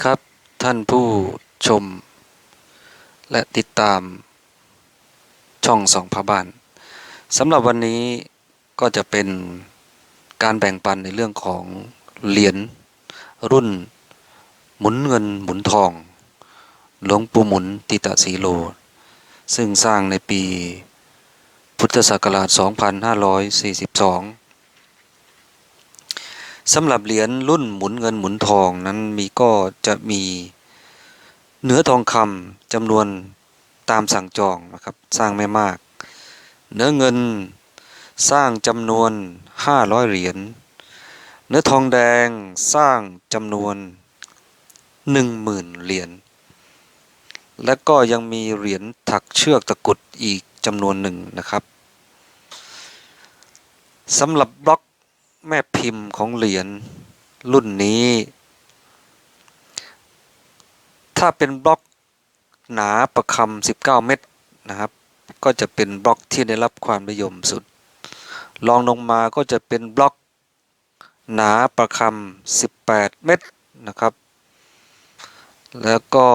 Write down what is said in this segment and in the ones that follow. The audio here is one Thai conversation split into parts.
ครับท่านผู้ชม และติดตามช่องสองพระบานสำหรับวันนี้ก็จะเป็นการแบ่งปันในเรื่องของเหรียญรุ่น หมุนเงินหมุนทอง หลวงปู่หมุนติตะสีโล ซึ่งสร้างในปีพุทธศักราช 2542 สำหรับเหรียญรุ่นหมุนเงินหมุนทองนั้นมีก็จะมีเนื้อทองคำจำนวนตามสั่งจองนะครับสร้างไม่มาก เนื้อเงินสร้างจำนวน 500 เหรียญเนื้อทองแดงสร้างจำนวน 10,000 เหรียญและก็ยังมีเหรียญถักเชือกตะกุดอีกจำนวนหนึ่งนะครับสำหรับบล็อก แม่พิมพ์ของเหรียญรุ่นนี้ ถ้าเป็นบล็อกหนาประคำ19 เม็ดนะครับ ก็จะเป็นบล็อกที่ได้รับความนิยมสุดรองลงมาก็จะเป็นบล็อกหนาประคำ18 เม็ดนะครับ แล้วก็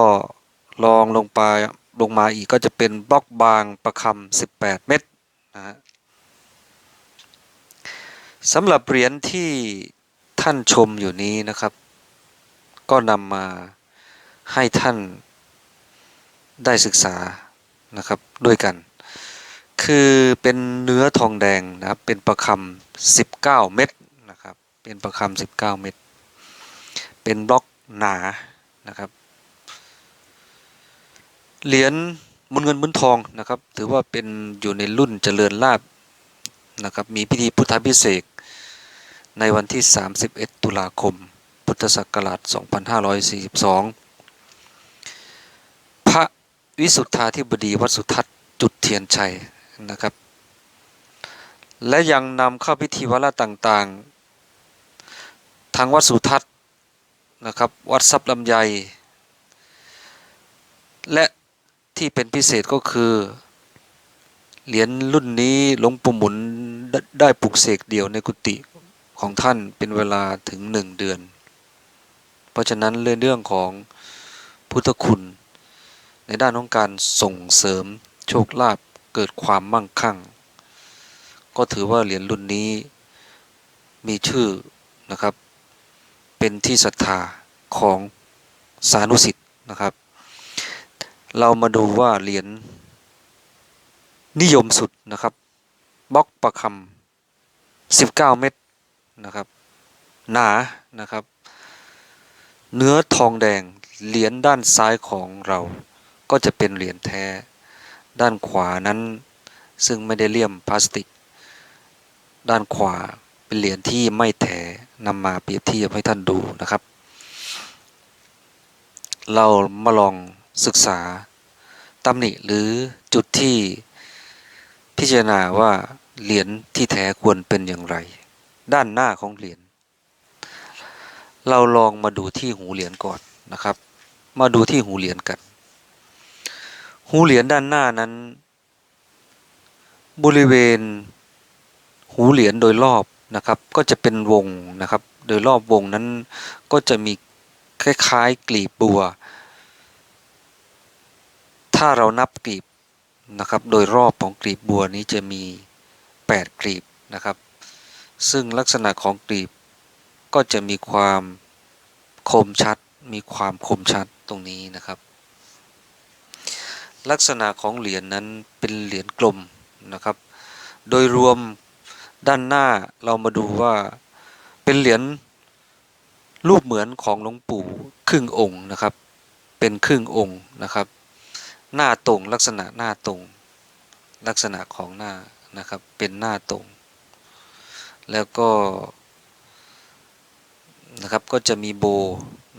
รองลงไปลงมาอีกก็จะเป็นบล็อกบางประคำ18 เม็ดนะฮะ สำหรับเหรียญที่ท่านชมอยู่นี้นะครับ ก็นำมาให้ท่านได้ศึกษานะครับด้วยกัน คือเป็นเนื้อทองแดงนะครับเป็นประคำ19 เม็ดนะครับเป็นประคำ19 เม็ดเป็นบล็อกหนานะครับเหรียญมุนเงินมุนทองนะครับ ถือว่าเป็นอยู่ในรุ่นเจริญลาบ นะครับมีพิธีพุทธพิเศษในวันที่ 31 ตุลาคม พุทธศักราช 2542 พระวิสุทธาธิบดีวัดสุทัศน์จุดเทียนชัยนะครับ และยังนำเข้าพิธีวาระต่างๆ ทางวัดสุทัศน์นะครับวัดทรัพย์ลำไย และที่เป็นพิเศษก็คือ เหรียญรุ่นนี้หลวงปู่หมุนได้ได้ปลุกเสกเดี่ยวในกุฏิของท่านเป็นเวลาถึงหนึ่งเดือน เพราะฉะนั้นเรื่องเรื่องของพุทธคุณ ในด้านของการส่งเสริมโชคลาภเกิดความมั่งคั่ง ก็ถือว่าเหรียญรุ่นนี้มีชื่อนะครับ เป็นที่ศรัทธาของสานุสิทธ์นะครับ เรามาดูว่าเหรียญ นิยมสุดนะครับบล็อกประคำ19เม็ดนะครับ หนานะครับ เนื้อทองแดงเหรียญด้านซ้ายของเรา ก็จะเป็นเหรียญแท้ ด้านขวานั้น ซึ่งไม่ได้เลี่ยมพลาสติก ด้านขวาเป็นเหรียญที่ไม่แท้นำมาเปรียบเทียบให้ท่านดูนะครับ เรามาลองศึกษาตำหนิหรือจุดที่ พิจารณาว่าเหรียญที่แท้ควรเป็นอย่างไร ด้านหน้าของเหรียญเราลองมาดูที่หูเหรียญก่อนนะครับ มาดูที่หูเหรียญกัน หูเหรียญด้านหน้านั้น บริเวณ หูเหรียญโดยรอบนะครับ ก็จะเป็นวงนะครับ โดยรอบวงนั้นก็จะมีคล้ายๆกลีบบัว ถ้าเรานับกลีบ นะครับ โดยรอบของกลีบบัวนี้จะมี 8 กลีบนะครับ ซึ่งลักษณะของกลีบก็จะมีความคมชัด มีความคมชัดตรงนี้นะครับ ลักษณะของเหรียญนนั้นเป็นเหรียญกลมนะครับ โดยรวมด้านหน้าเรามาดูว่าเป็นเหรียญรูปเหมือนของหลวงปู่ครึ่งองค์นะครับ เป็นครึ่งองค์นะครับ หน้าตรงลักษณะหน้าตรง ลักษณะของหน้านะครับเป็นหน้าตรง แล้วก็นะครับก็จะมีโบ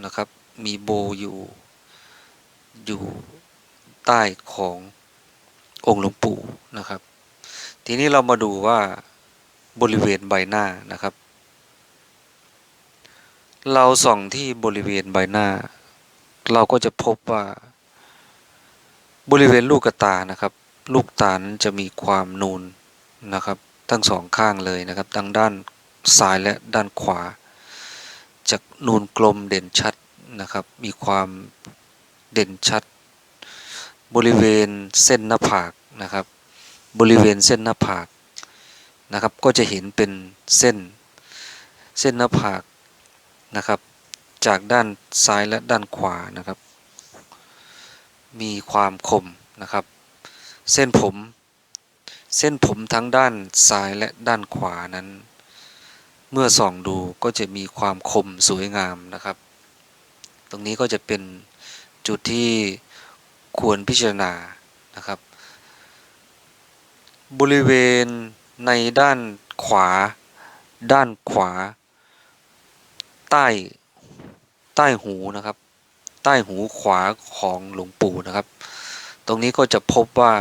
นะครับมีโบอยู่อยู่ใต้ขององค์หลวงปู่นะครับ ทีนี้เรามาดูว่าบริเวณใบหน้านะครับ เราส่องที่บริเวณใบหน้า เราก็จะพบว่า บริเวณลูกตานะครับ ลูกตานั้นจะมีความนูนนะครับ ทั้งสองข้างเลยนะครับทั้งด้านซ้ายและด้านขวาจะนูนกลมเด่นชัดนะครับ มีความเด่นชัด บริเวณเส้นหน้าผากนะครับ บริเวณเส้นหน้าผากนะครับ ก็จะเห็นเป็นเส้นเส้นหน้าผากนะครับ จากด้านซ้ายและด้านขวานะครับ มีความคมนะครับ เส้นผม เส้นผมทั้งด้านซ้ายและด้านขวานั้น เมื่อส่องดูก็จะมีความคมสวยงามนะครับ ตรงนี้ก็จะเป็นจุดที่ควรพิจารณานะครับ บริเวณในด้านขวา ด้านขวา ใต้ใต้หูนะครับ ใต้หูขวาของหลวงปู่นะครับ ตรงนี้ก็จะพบว่า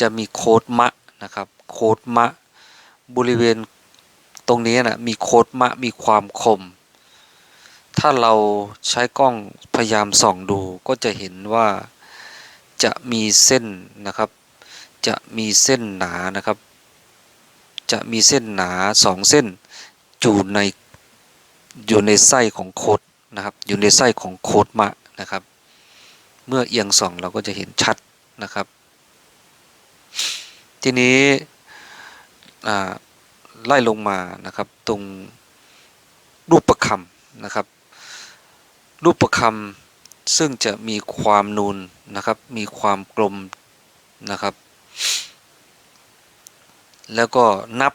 จะมีโคดมะนะครับ โคดมะ บริเวณตรงนี้นะมีโคดมะมีความคม ถ้าเราใช้กล้องพยายามส่องดูก็จะเห็นว่าจะมีเส้นนะครับ จะมีเส้นหนานะครับ จะมีเส้นหนาสองเส้นอยู่ในอยู่ในไส้ของโคด นะครับอยู่ในไส้ของโคดมะนะครับ เมื่อเอียงส่องเราก็จะเห็นชัดนะครับ ทีนี้ไล่ลงมานะครับตรงรูปประคำนะครับ รูปประคำซึ่งจะมีความนูนนะครับ มีความกลมนะครับ แล้วก็นับ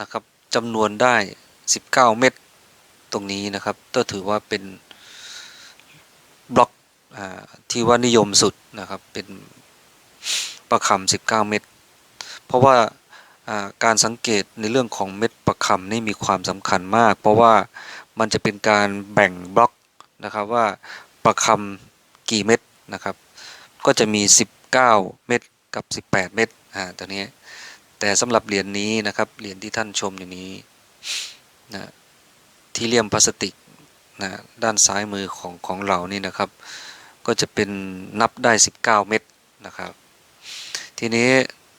นะครับจำนวนได้ 19 เม็ด ตรงนี้นะครับ ก็ถือว่าเป็นบล็อกอที่ว่านิยมสุดนะครับ เป็นประคำ19 เม็ดเพราะว่าการสังเกตในเรื่องของเม็ดประคำนี่มีความสำคัญมาก เพราะว่ามันจะเป็นการแบ่งบล็อกนะครับว่าประคำกี่เม็ดนะครับ ก็จะมี 19 เม็ดกับ 18 เม็ดอ่าตัวนี้แต่สำหรับเหรียญนนี้นะครับเหรียญที่ท่านชมอยู่นี้นะ ที่เลี่ยมพลาสติกนะด้านซ้ายมือของของเรานี่นะครับ ก็จะเป็นนับได้ 19 เม็ดนะครับ ทีนี้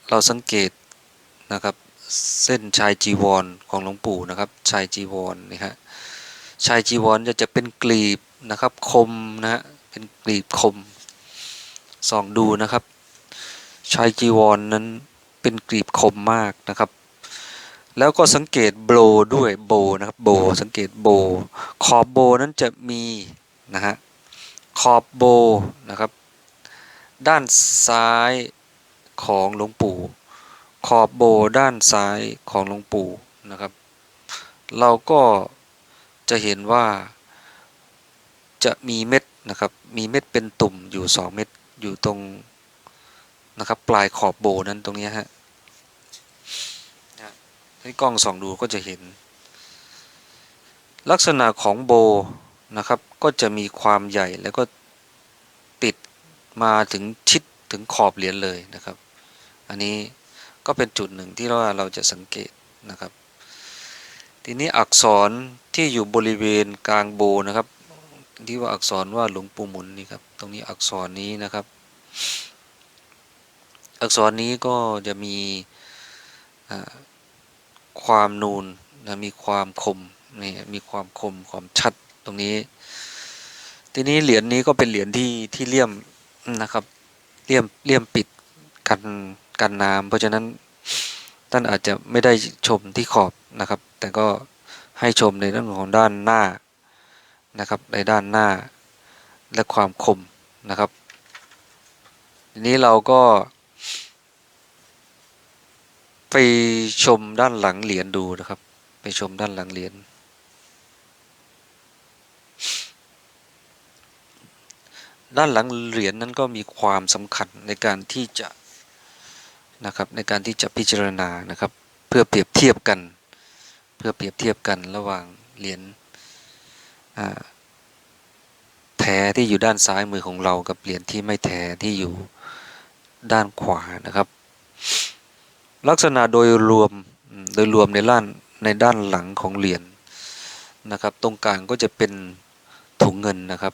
เราสังเกตนะครับเส้นชายจีวรของหลวงปู่นะครับ ชายจีวรนี่ฮะชายจีวรจะจะเป็นกลีบนะครับ คมนะฮะเป็นกลีบคมส่องดูนะครับ ชายจีวรนนั้นเป็นกลีบคมมากนะครับ แล้วก็สังเกตโบด้วยโบนะครับโบสังเกตโบขอบโบนั้นจะมีนะฮะขอบโบนะครับ ด้านซ้ายของหลวงปู่ ขอบโบด้านซ้ายของหลวงปู่นะครับ เราก็จะเห็นว่าจะมีเม็ดนะครับ มีเม็ดเป็นตุ่มอยู่สองเม็ดอยู่ตรงนะครับ ปลายขอบโบนั้นตรงนี้ฮะ ให้กล้องส่องดูก็จะเห็น ลักษณะของโบนะครับ ก็จะมีความใหญ่แล้วก็ติดมาถึงชิดถึงขอบเหรียญเลยนะครับ อันนี้ก็เป็นจุดหนึ่งที่เราเราจะสังเกตนะครับ ทีนี้อักษรที่อยู่บริเวณกลางโบนะครับ ที่ว่าอักษรว่าหลวงปู่หมุนนี่ครับ ตรงนี้อักษรนี้นะครับ อักษรนี้ก็จะมี ความนูนนะมีความคมนี่มีความคมความชัดตรงนี้ ทีนี้เหรียญนี้ก็เป็นเหรียญที่ที่เลี่ยมนะครับเลี่ยมเลี่ยมปิดกันกันน้ำเพราะฉะนั้นท่านอาจจะไม่ได้ชมที่ขอบนะครับ แต่ก็ให้ชมในเรื่องของด้านหน้านะครับ ในด้านหน้าและความคมนะครับ ทีนี้เราก็ ไปชมด้านหลังเหรียญดูนะครับ ไปชมด้านหลังเหรียญด้านหลังเหรียญนั้นก็มีความสำคัญในการที่จะนะครับในการที่จะพิจารณานะครับ เพื่อเปรียบเทียบกัน เพื่อเปรียบเทียบกันระหว่างเหรียญแท้ที่อยู่ด้านซ้ายมือของเรากับเหรียญที่ไม่แท้ที่อยู่ด้านขวานะครับ ลักษณะโดยรวมโดยรวมในด้านในด้านหลังของเหรียญนะครับ ตรงกลางก็จะเป็นถุงเงินนะครับ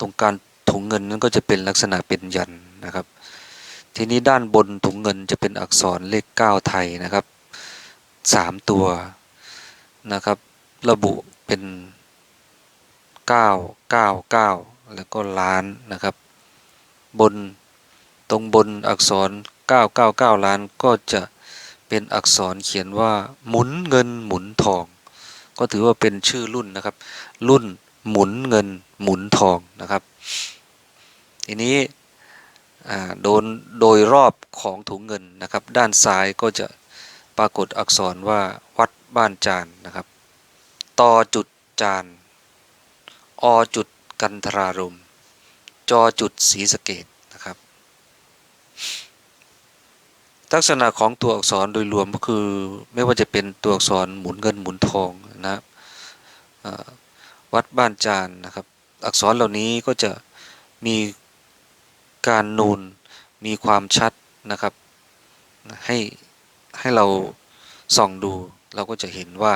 ตรงกลางถุงเงินนั้นก็จะเป็นลักษณะเป็นยันนะครับ ทีนี้ด้านบนถุงเงินจะเป็นอักษรเลข 9 ไทยนะครับ 3 ตัวนะครับ ระบุเป็น 999 แล้วก็ล้านนะครับ บนตรงบนอักษร 999 ล้านก็จะเป็นอักษรเขียนว่าหมุนเงินหมุนทอง ก็ถือว่าเป็นชื่อรุ่นนะครับ รุ่นหมุนเงินหมุนทองนะครับ ทีนี้อ่าโดนโดยรอบของถุงเงินนะครับ ด้านซ้ายก็จะปรากฏอักษรว่าวัดบ้านจานนะครับตอจุดจานอจุดกันทรารมจอจุดศรีสะเกดนะครับ ลักษณะของตัวอักษรโดยรวมก็คือไม่ว่าจะเป็นตัวอักษรหมุนเงินหมุนทองนะครับวัดบ้านจานนะครับ อักษรเหล่านี้ก็จะมีการนูนมีความชัดนะครับให้ให้เราส่องดูเราก็จะเห็นว่า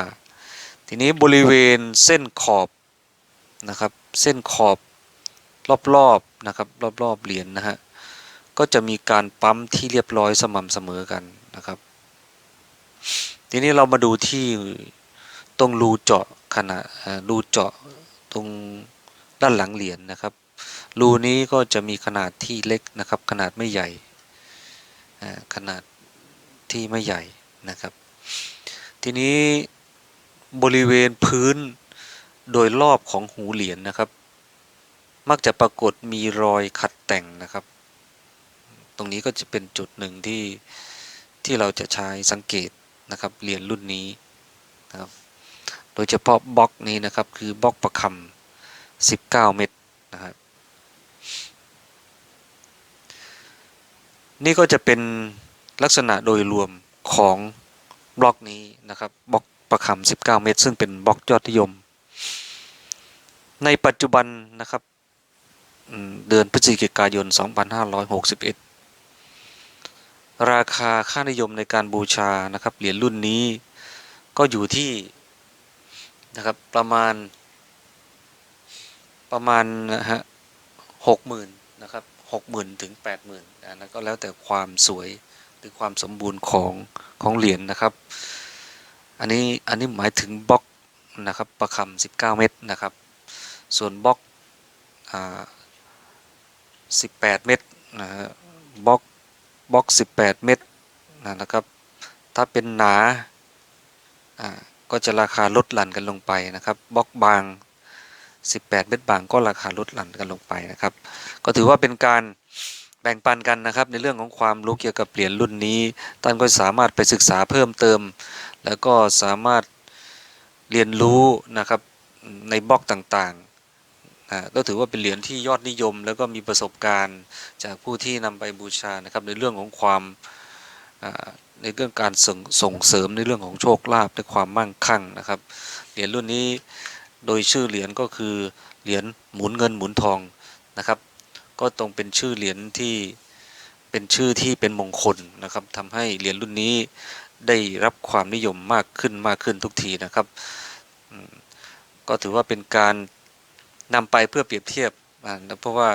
ทีนี้บริเวณเส้นขอบนะครับ เส้นขอบรอบๆนะครับ รอบๆเหรียญนะฮะ ก็จะมีการปั๊มที่เรียบร้อยสม่ำเสมอกันนะครับ ทีนี้เรามาดูที่ตรงรูเจาะขนาดรูเจาะตรงด้านหลังเหรียญนะครับ รูนี้ก็จะมีขนาดที่เล็กนะครับ ขนาดไม่ใหญ่ขนาดที่ไม่ใหญ่นะครับ ทีนี้บริเวณพื้นโดยรอบของหูเหรียญนะครับ มักจะปรากฏมีรอยขัดแต่งนะครับ ตรงนี้ก็จะเป็นจุดหนึ่งที่ที่เราจะใช้สังเกตนะครับเหรียญรุ่นนี้นะครับโดยเฉพาะบล็อกนี้นะครับคือบล็อกประคำ19 เม็ดนะครับนี่ก็จะเป็นลักษณะโดยรวมของบล็อกนี้นะครับบล็อกประคำ19 เมตร ซึ่งเป็นบล็อกยอดนิยม ในปัจจุบันนะครับเดือนพฤศจิกายน 2561 ราคาค่านิยมในการบูชานะครับเหรียญรุ่นนี้ก็อยู่ที่นะครับประมาณประมาณนะฮะหกหมื่นนะครับหกหมื่นถึงแปดหมื่นอันนั้นก็แล้วแต่ความสวยหรือความสมบูรณ์ของของเหรียญนะครับ อันนี้อันนี้หมายถึงบล็อกนะครับประคำสิบเก้าเม็ดนะครับ ส่วนบล็อกอ่าสิบแปดเม็ดนะฮะบล็อก บล็อกสิบแปดเม็ดนะครับ ถ้าเป็นหนาก็จะราคาลดหลั่นกันลงไปนะครับบล็อกบาง 18 เม็ดบางก็ราคาลดหลั่นกันลงไปนะครับ ก็ถือว่าเป็นการแบ่งปันกันนะครับในเรื่องของความรู้เกี่ยวกับเหรียญรุ่นนี้ ท่านก็สามารถไปศึกษาเพิ่มเติม แล้วก็สามารถเรียนรู้นะครับในบล็อกต่าง ก็ถือว่าเป็นเหรียญที่ยอดนิยม แล้วก็มีประสบการณ์จากผู้ที่นำไปบูชานะครับในเรื่องของความในเรื่องการส่งส่งเสริมในเรื่องของโชคลาภและความมั่งคั่งนะครับ เหรียญรุ่นนี้โดยชื่อเหรียญก็คือเหรียญหมุนเงินหมุนทองนะครับ ก็ตรงเป็นชื่อเหรียญที่เป็นชื่อที่เป็นมงคลนะครับทำให้เหรียญรุ่นนี้ได้รับความนิยมมากขึ้นมากขึ้นทุกทีนะครับ ก็ถือว่าเป็นการ นำไปเพื่อเปรียบเทียบอ่าเพราะว่า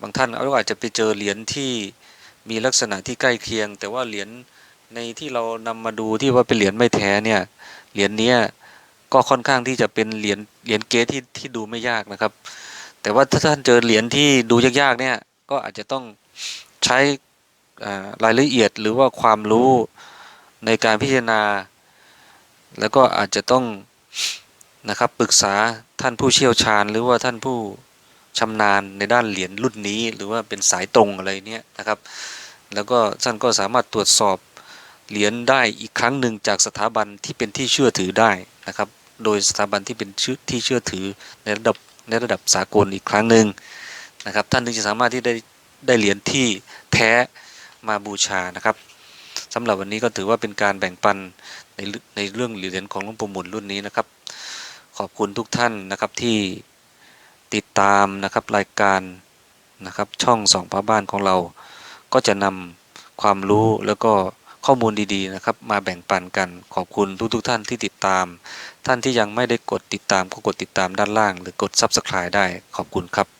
บางท่านอาจจะไปเจอเหรียญที่มีลักษณะที่ใกล้เคียง แต่ว่าเหรียญในที่เรานำมาดูที่ว่าเป็นเหรียญไม่แท้เนี่ยเหรียญนี้ก็ค่อนข้างที่จะเป็นเหรียญเหรียญเกตที่ที่ดูไม่ยากนะครับ แต่ว่าถ้าท่านเจอเหรียญที่ดูยากๆเนี่ยก็อาจจะต้องใช้รายละเอียดหรือว่าความรู้ในการพิจารณา แล้วก็อาจจะต้องนะครับปรึกษา ท่านผู้เชี่ยวชาญหรือว่าท่านผู้ชำนาญในด้านเหรียญรุ่นนี้ หรือว่าเป็นสายตรงอะไรเนี่ยนะครับ แล้วก็ท่านก็สามารถตรวจสอบเหรียญได้อีกครั้งหนึ่งจากสถาบันที่เป็นที่เชื่อถือได้นะครับ โดยสถาบันที่เป็นชื่อที่เชื่อถือในระดับในระดับสากลอีกครั้งหนึ่งนะครับ ท่านถึงจะสามารถที่ได้ได้เหรียญที่แท้มาบูชานะครับสำหรับวันนี้ก็ถือว่าเป็นการแบ่งปันในในเรื่องเหรียญของหลวงปู่หมุนรุ่นนี้นะครับ ขอบคุณทุกท่านนะครับที่ติดตามนะครับรายการนะครับช่องสองพระบ้านของเรา ก็จะนำความรู้แล้วก็ข้อมูลดีๆนะครับ มาแบ่งปันกันขอบคุณทุกๆ ท่านที่ติดตาม ท่านที่ยังไม่ได้กดติดตามก็กดติดตามด้านล่าง หรือกด Subscribe ได้ขอบคุณครับ